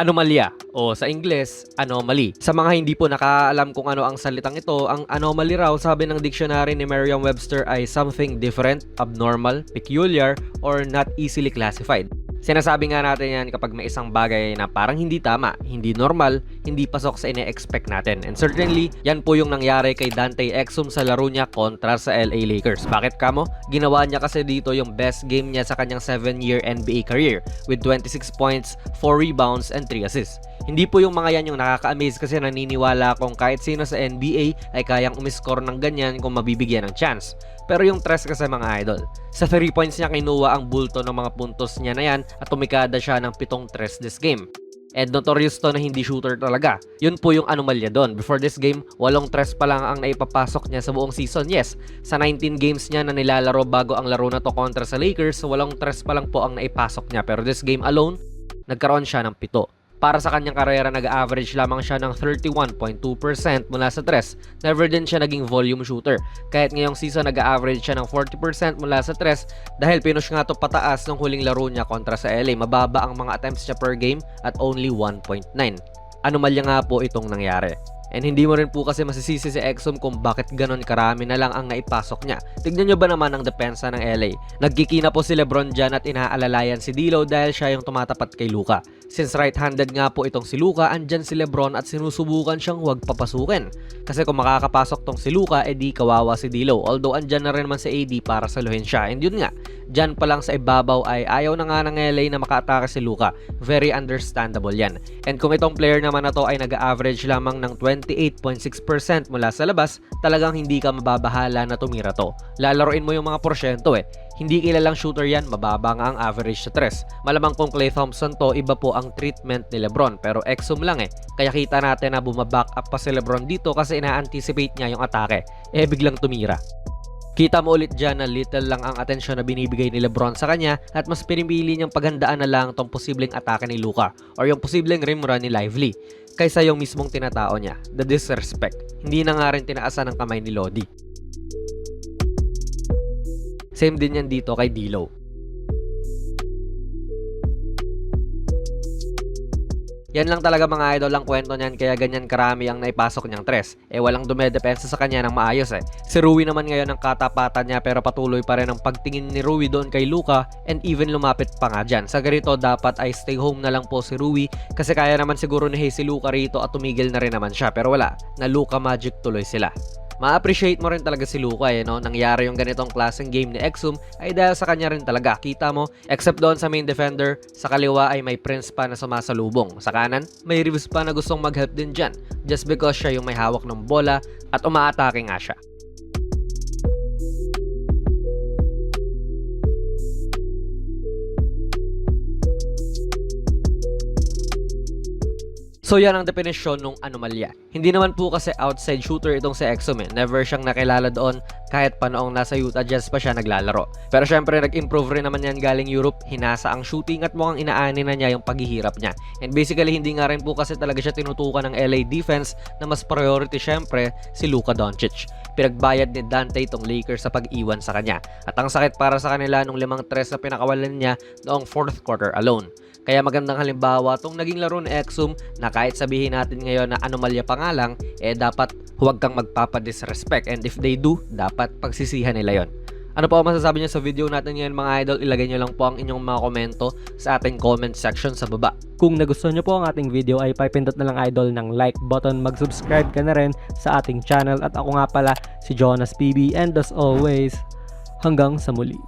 anomalya o sa Ingles, anomaly. Sa mga hindi po nakaalam kung ano ang salitang ito, ang anomaly raw sabi ng dictionary ni Merriam-Webster ay something different, abnormal, peculiar, or not easily classified. Sinasabi nga natin yan kapag may isang bagay na parang hindi tama, hindi normal, hindi pasok sa ine-expect natin. And certainly, yan po yung nangyari kay Dante Exum sa laro niya kontra sa LA Lakers. Bakit kamo? Ginawa niya kasi dito yung best game niya sa kanyang 7-year NBA career with 26 points, 4 rebounds, and 3 assists. Hindi po yung mga yan yung nakaka-amaze kasi naniniwala akong kahit sino sa NBA ay kayang umiscore ng ganyan kung mabibigyan ng chance. Pero yung tres kasi mga idol, sa 3 points niya kinuha ang bulto ng mga puntos niya na yan at tumikada siya ng pitong tres this game. And notorious to na hindi shooter talaga. Yun po yung anomalya doon. Before this game, walong tres pa lang ang naipapasok niya sa buong season. Yes, sa 19 games niya na nilalaro bago ang laro na to kontra sa Lakers, walong tres pa lang po ang naipasok niya. Pero this game alone, nagkaroon siya ng pito. Para sa kanyang karera, nag-average lamang siya ng 31.2% mula sa tres. Never din siya naging volume shooter. Kahit ngayong season, nag-average siya ng 40% mula sa tres dahil pinush nga to pataas ng huling laro niya kontra sa LA. Mababa ang mga attempts niya per game at only 1.9. Anomalya nga po itong nangyari. And hindi mo rin po kasi masisisi si Exum kung bakit ganon karami na lang ang naipasok niya. Tignan nyo ba naman ang depensa ng LA? Nagkikina po si Lebron dyan at inaalalayan si D'Lo dahil siya yung tumatapat kay Luka. Since right-handed nga po itong si Luka, andyan si Lebron at sinusubukan siyang huwag papasukin. Kasi kung makakapasok tong si Luka, edi kawawa si D'Lo. Although andyan na rin naman si AD para saluhin siya. And yun nga, dyan pa lang sa ibabaw ay ayaw na nga ng LA na makaatake si Luka. Very understandable yan. And kung itong player naman na to ay nag-average lamang ng 28.6% mula sa labas, talagang hindi ka mababahala na tumira to. Lalaroin mo yung mga porsyento eh. Hindi kilalang shooter yan, mababa nga ang average sa tres. Malamang kung Clay Thompson to, iba po ang treatment ni Lebron. Pero Exum lang eh. Kaya kita natin na bumaback up pa si Lebron dito kasi ina-anticipate niya yung atake. Eh biglang tumira. Kita mo ulit dyan na little lang ang atensyon na binibigay ni Lebron sa kanya at mas pinipili niyang paghandaan na lang tong posibleng atake ni Luka or yung posibleng rim run ni Lively kaysa yung mismong tinatao niya, the disrespect. Hindi na nga rin tinaasan ng kamay ni Lodi. Same din yan dito kay D'Lo. Yan lang talaga mga idol ang kwento niyan kaya ganyan karami ang naipasok niyang tres. Eh walang dumedepensa sa kanya ng maayos eh. Si Rui naman ngayon ang katapatan niya pero patuloy pa rin ang pagtingin ni Rui doon kay Luka and even lumapit pa nga dyan. Sa ganito dapat ay stay home na lang po si Rui kasi kaya naman siguro ni Hey si Luka rito at tumigil na rin naman siya pero wala, na Luka magic tuloy sila ma-appreciate mo rin talaga si Luka eh, no? Nangyari yung ganitong klaseng game ni Exum ay dahil sa kanya rin talaga. Kita mo, except doon sa main defender, sa kaliwa ay may Prince pa na sumasalubong. Sa kanan, may Reeves pa na gustong mag-help din dyan just because siya yung may hawak ng bola at umaatake nga siya. So yan ang definisyon ng anomalya. Hindi naman po kasi outside shooter itong si Exum. Never siyang nakilala doon kahit pa noong nasa Utah Jazz pa siya naglalaro. Pero syempre nag-improve rin naman yan galing Europe, hinasa ang shooting at mukhang inaani na niya yung paghihirap niya. And basically hindi nga rin po kasi talaga siya tinutukan ng LA defense na mas priority syempre si Luka Doncic. Pinagbayad ni Dante itong Lakers sa pag-iwan sa kanya. At ang sakit para sa kanila nung limang tres na pinakawalan niya noong fourth quarter alone. Kaya magandang halimbawa tong naging laro ni Exum na kahit sabihin natin ngayon na anomalya pa nga lang, eh dapat huwag kang magpapadisrespect and if they do, dapat pagsisihan nila yon. Ano po ang masasabi niyo sa video natin ngayon mga idol? Ilagay niyo lang po ang inyong mga komento sa ating comment section sa baba. Kung nagustuhan nyo po ang ating video ay pipindot na lang idol ng like button, mag-subscribe ka na rin sa ating channel at ako nga pala si Jonas PB and as always, hanggang sa muli.